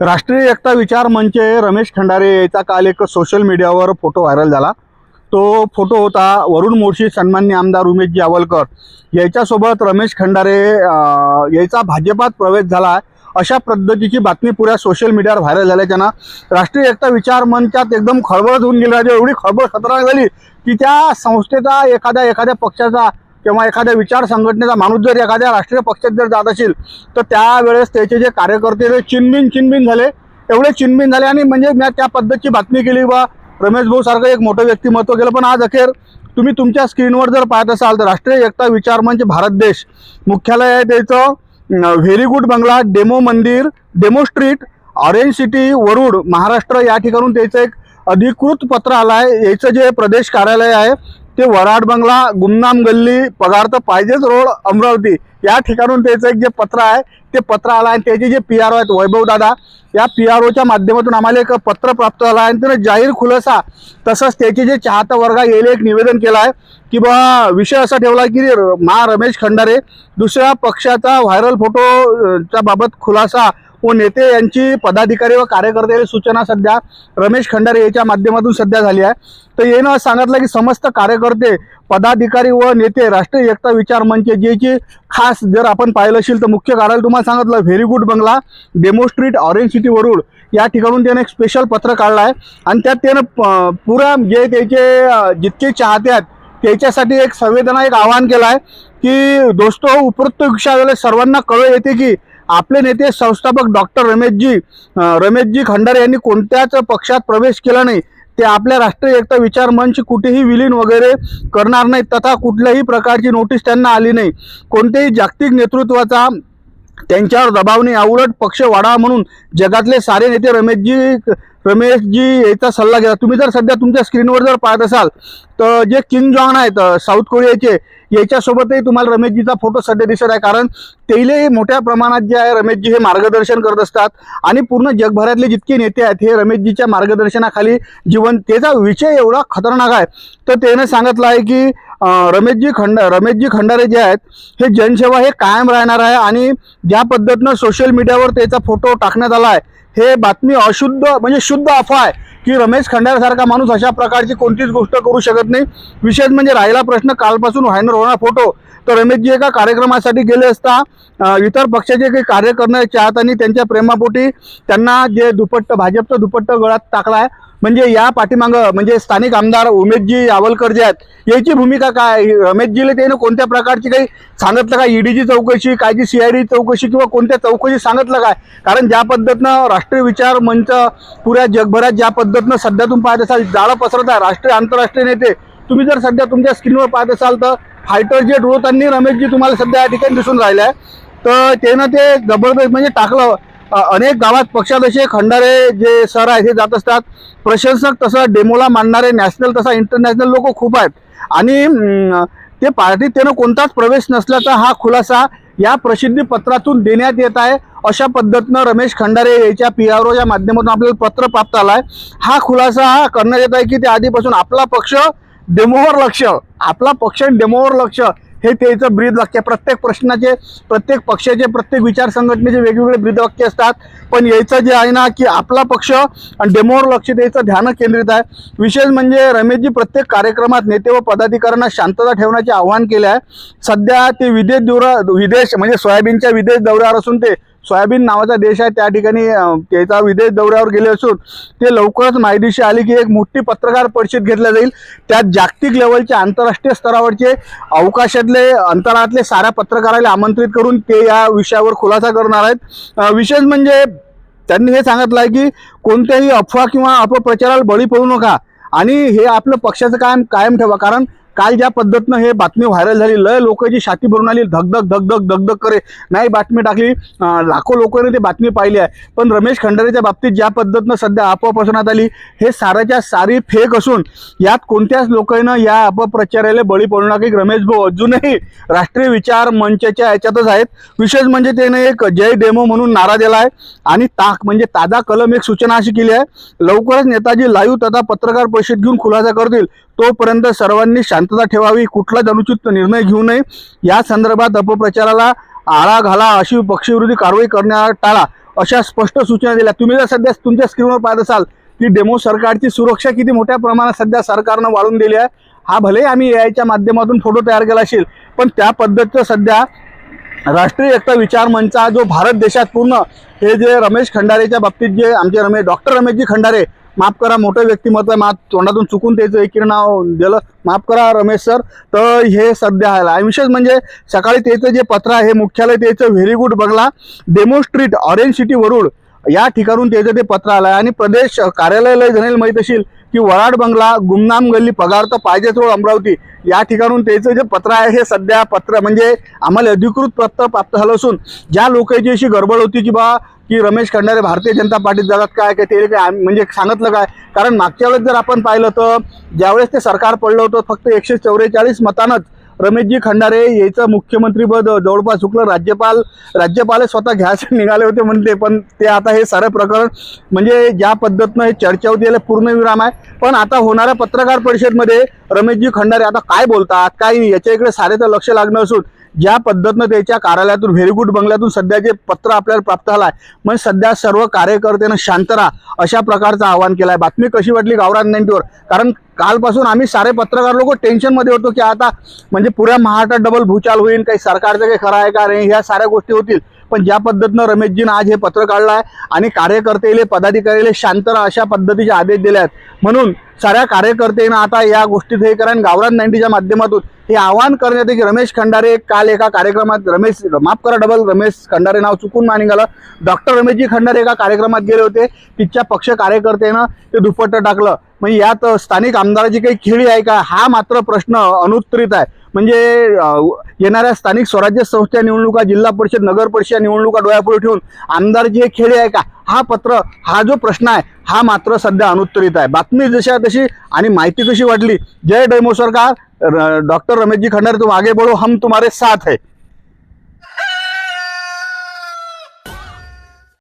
राष्ट्रीय एकता विचार मंच रमेश खंडारे याचा काल एक सोशल मीडियावर फोटो व्हायरल झाला. तो फोटो होता वरुण मोर्शी सन्मान्य आमदार उमेशजी आवलकर याच्यासोबत रमेश खंडारे याचा भाजपात प्रवेश झाला. अशा पद्धतीची बातमी पुऱ्या सोशल मीडियावर व्हायरल झाल्याच्यानं राष्ट्रीय एकता विचार मंचात एकदम खळबळ होऊन गेली. राजे एवढी खळबळ खतरनाक झाली की त्या संस्थेचा एखाद्या एखाद्या पक्षाचा किंवा एखाद्या विचार संघटनेचा माणूस जर एखाद्या राष्ट्रीय पक्षात जर जात असेल तर त्यावेळेस त्याचे जे कार्यकर्ते ते चिनबिन चिनबिन झाले. एवढे चिनबिन झाले आणि म्हणजे मी त्या पद्धतीची बातमी केली बा रमेश भाऊ सारखं एक मोठं व्यक्तिमत्व केलं. पण आज अखेर तुम्ही तुमच्या स्क्रीनवर जर पाहत असाल तर राष्ट्रीय एकता विचार मंच भारत देश. मुख्यालय आहे त्याचं व्हेरी गुड बंगला डेमो मंदिर demo street orange city Warud Maharashtra या ठिकाणून त्याचं एक अधिकृत पत्र आलं आहे याचं जे प्रदेश कार्यालय आहे ते वराड बंगला गुमनाम गल्ली पगार तर पाहिजेच रोड अमरावती. या ठिकाणून त्याचं एक जे पत्र आहे ते पत्र आलं आहे आणि त्याचे जे पी आर ओ आहेत वैभव दादा या पी आर ओच्या माध्यमातून आम्हाला एक पत्र प्राप्त झालं आहे आणि त्यानं जाहीर खुलासा तसंच त्याचे जे चाहता वर्ग आहे एक निवेदन केलं आहे की बा विषय असा ठेवला की र- मा रमेश खंडारे दुसऱ्या पक्षाचा व्हायरल फोटो च्या बाबत खुलासा व नेते यांची पदाधिकारी व कार्यकर्त्याची सूचना सध्या रमेश खंडारे याच्या माध्यमातून सध्या झाली आहे. तर यानं सांगितलं की समस्त कार्यकर्ते पदाधिकारी व नेते राष्ट्रीय एकता विचार मंच ज्याची खास जर आपण पाहिलं असेल तर मुख्य कार्यालय तुम्हाला सांगितलं व्हेरी गुड बंगला Demo Street Orange City Warud या ठिकाणून त्यानं एक स्पेशल पत्र काढलं आहे. आणि त्यात त्यानं प- पुरा जे त्याचे जितके चाहते आहेत त्याच्यासाठी एक संवेदना एक आवाहन केलं आहे की दोस्तो उपरोक्त विषयावेळेला सर्वांना कळ येते की आपले नेते संस्थापक डॉक्टर रमेशजी रमेशजी खंडारे यांनी कोणत्याच पक्षात प्रवेश केला नाही. ते आपल्या राष्ट्रीय एकता विचार मंच कुठेही विलीन वगैरे करणार नाही तथा कुठल्याही प्रकारची नोटीस त्यांना आली नाही. कोणत्याही जागतिक नेतृत्वाचा त्यांच्यावर दबाव नाही. उलट पक्ष वाढावा म्हणून जगातले सारे नेते रमेशजी रमेशजी याचा सल्ला घ्या. तुम्ही जर सध्या तुमच्या स्क्रीनवर जर पाहत असाल तर जे किंग जॉन आहेत साऊथ कोरियाचे याच्यासोबतही तुम्हाला रमेशजीचा फोटो सध्या दिसत आहे. कारण तेले मोठ्या प्रमाणात जे आहे रमेशजी हे मार्गदर्शन करत असतात. आणि पूर्ण जगभरातले जितके नेते आहेत हे रमेशजीच्या मार्गदर्शनाखाली जीवन त्याचा विषय एवढा खतरनाक आहे. तर त्याने सांगितलं आहे की रमेशजी खंड रमेशजी खंडारे जे आहेत हे जनसेवा हे कायम राहणार आहे. आणि ज्या पद्धतीनं सोशल मीडियावर त्याचा फोटो टाकण्यात आला आहे हे बातमी अशुद्ध म्हणजे शुद्ध अफवा आहे की रमेश खंडारसारखा माणूस अशा प्रकारची कोणतीच गोष्ट करू शकत नाही. विशेष म्हणजे राहिला प्रश्न कालपासून व्हायनर होणार फोटो. तर रमेशजी एका कार्यक्रमासाठी गेले असता इतर पक्षाचे काही कार्य करणारे चाहतानी त्यांच्या प्रेमापोटी त्यांना जे दुपट्ट भाजपचं दुपट्ट गळात टाकला आहे म्हणजे या पाठीमागं म्हणजे स्थानिक आमदार उमेशजी यावलकर जे आहेत याची भूमिका काय? रमेशजीला त्यानं कोणत्या प्रकारची काही सांगितलं काय? ईडीची चौकशी काय जी सीआयडी चौकशी किंवा कोणत्या चौकशी सांगितलं काय? कारण ज्या पद्धतीनं राष्ट्रीय विचार मंच पुऱ्या जगभरात ज्या पद्धतीनं सध्या तुम्ही पाहत असाल जाळं पसरत आहे राष्ट्रीय आंतरराष्ट्रीय नेते तुम्ही जर सध्या तुमच्या स्क्रीनवर पाहत असाल तर फायटर जेट उडवताना रमेशजी तुम्हाला सध्या या ठिकाणी दिसून राहिलं आहे तर त्यानं ते जबरदस्त म्हणजे टाकलं. अनेक गावात पक्षाध्यक्ष खंडारे जे सर आहेत हे जात असतात. प्रशंसक तसं डेमोला मानणारे नॅशनल तसा इंटरनॅशनल लोक खूप आहेत. आणि ते पार्टीत त्यानं कोणताच प्रवेश नसल्याचा हा खुलासा या प्रसिद्धी पत्रातून देण्यात येत आहे. अशा पद्धतीनं रमेश खंडारे याच्या पी आर ओच्या माध्यमातून आपल्याला पत्र प्राप्त आला आहे हा खुलासा हा करण्यात येत आहे की ते आधीपासून आपला पक्ष डेमोवर लक्ष आपला पक्ष आणि डेमोवर लक्ष हे त्याचं ब्रीद वाक्य प्रत्येक प्रश्नाचे प्रत्येक पक्षाचे प्रत्येक विचार संघटनेचे वेगवेगळे ब्रीदवाक्य असतात. पण यायचं जे आहे ना की आपला पक्ष आणि डेमोवर लक्ष द्यायचं ध्यान केंद्रित आहे. विशेष म्हणजे रमेशजी प्रत्येक कार्यक्रमात नेते व पदाधिकाऱ्यांना शांतता ठेवण्याचे आवाहन केले आहे. सध्या ते विदेश दौरा विदेश म्हणजे सोयाबीनच्या विदेश दौऱ्यावर असून ते सोयाबीन नावाचा देश आहे. त्या ठिकाणी त्याचा विदेश दौऱ्यावर गेले असून ते लवकरच माहितीशी आली की एक मोठी पत्रकार परिषद घेतल्या जाईल. त्यात जागतिक लेवलचे आंतरराष्ट्रीय स्तरावरचे अवकाशातले अंतराळातले साऱ्या पत्रकाराला आमंत्रित करून ते या विषयावर खुलासा करणार आहेत. विशेष म्हणजे त्यांनी हे सांगितलं आहे की कोणत्याही अफवा किंवा अपप्रचाराला बळी पडू नका. आणि हे आपलं पक्षाचं काम कायम ठेवा. कारण काल ज्या पद्धतीनं हे बातमी व्हायरल झाली लय लोकांची छाती भरून आली धगधग धगधग धगधग करे नाही बातमी टाकली लाखो लोकांनी ती बातमी पाहिली आहे. पण रमेश खंडारेच्या बाबतीत ज्या पद्धतीनं सध्या अफवा आली हे साऱ्याच्या सारी फेक असून यात कोणत्याच लोकांना या अपप्रचाराला बळी पडू नका. की रमेश भाऊ अजूनही राष्ट्रीय विचार मंचाच्या याच्यातच आहेत. विशेष म्हणजे त्याने एक जय डेमो म्हणून नारा दिला आहे आणि ताक म्हणजे ताजा कलम एक सूचना अशी केली आहे. लवकरच नेताजी लाईव्ह तथा पत्रकार परिषद घेऊन खुलासा करतील. तोपर्यंत सर्वांनी शांतता ठेवावी कुठलाच अनुचित निर्णय घेऊ नये. या संदर्भात अपप्रचाराला आळा घाला अशी पक्षविरोधी कारवाई करण्यात टाळा अशा स्पष्ट सूचना दिल्या. तुम्ही जर सध्या तुमच्या स्क्रीनवर पाहत असाल की डेमो सरकारची सुरक्षा किती मोठ्या प्रमाणात सध्या सरकारनं वाढून दिली आहे हा भले आम्ही एआयच्या माध्यमातून फोटो तयार केला असेल पण त्या पद्धतीचं सध्या राष्ट्रीय एकता विचार मंचा जो भारत देशात पूर्ण हे जे रमेश खंडारेच्या बाबतीत जे आमचे रमेश डॉक्टर रमेशजी खंडारे माफ करा मोठं व्यक्तिमत्व आहे. मा तोंडातून चुकून त्याचं एक नाव दिलं. माफ करा रमेश सर तर हे सध्या आहे. आणि विशेष म्हणजे सकाळी त्याचं जे पत्र आहे मुख्यालय त्याचं व्हेरी गुड बंगला Demo Street Orange City Warud. या ठिकाणून त्याचं ते पत्र आलं आहे आणि प्रदेश कार्यालयाला जणेल माहीत असेल की वराड बंगला गुमनाम गल्ली पगार तर पाहिजेच रोड अमरावती. या ठिकाणून त्याचं जे पत्र आहे हे सध्या पत्र म्हणजे आम्हाला अधिकृत पत्र प्राप्त झालं असून ज्या लोकांची अशी गडबड होती की बा की रमेश खंडारे भारतीय जनता पार्टीत जातात काय काय ते काय म्हणजे सांगितलं काय? कारण मागच्या वेळेस जर आपण पाहिलं तर ज्यावेळेस ते सरकार पडलं होतं फक्त एकशे चौवेचाळीस मतानंच रमेशजी खंडारे याचं मुख्यमंत्रीपद जवळपास चुकलं राज्यपाल राज्यपाल स्वतः घ्यायचे निघाले होते म्हणते पण ते आता हे सारं प्रकरण म्हणजे ज्या पद्धतीनं हे चर्चा होती याला पूर्णविराम आहे. पण आता होणाऱ्या पत्रकार परिषदमध्ये रमेशजी खंडारे आता काय बोलतात काय नाही याच्या इकडे सारे तर लक्ष लागणं असून ज्या पद्धतीनं त्याच्या कार्यालयातून व्हेरी गुड बंगल्यातून सध्या जे पत्र आपल्याला प्राप्त झालं आहे म्हणजे सध्या सर्व कार्यकर्त्यांना शांत राहा अशा प्रकारचं आवाहन केलं आहे बातमी कशी वाटली गावरान नाईंटीवर कारण कालपासून आम्ही सारे पत्रकार लोक टेन्शनमध्ये होतो की आता म्हणजे पुऱ्या महाराष्ट्रात डबल भूचाल होईल काही सरकारचं काही खरं आहे का नाही ह्या साऱ्या गोष्टी होतील. पण ज्या पद्धतीनं रमेशजीनं आज हे पत्र काढलं आहे आणि कार्यकर्तेले पदाधिकारीले शांत राहा अशा पद्धतीचे आदेश दिले आहेत म्हणून साऱ्या कार्यकर्त्यांना आता या गोष्टीत हे कारण गावरान नाईंटीच्या माध्यमातून हे आवाहन करण्यात येते की रमेश खंडारे काल एका कार्यक्रमात रमेश माफ करा डबल रमेश खंडारे नाव चुकून मा निघालं डॉक्टर रमेशजी खंडारे एका कार्यक्रमात गेले होते. तिच्या पक्ष कार्यकर्त्यानं ते दुपट्ट टाकलं. म्हणजे यात स्थानिक आमदाराची काही खेळी आहे का? हा मात्र प्रश्न अनुत्तरित आहे. म्हणजे येणाऱ्या स्थानिक स्वराज्य संस्था निवडणुका जिल्हा परिषद नगर परिषद निवडणुका डोळ्यापुढे ठेवून आमदारची हे खेळी आहे का? हा पत्र हा जो प्रश्न आहे हा मात्र सध्या अनुत्तरित आहे. बातमी जशा तशी आणि माहिती कशी वाटली? जय डेमो डॉक्टर रमेश जी खंडर तुम आगे बढ़ो हम तुम्हारे साथ है।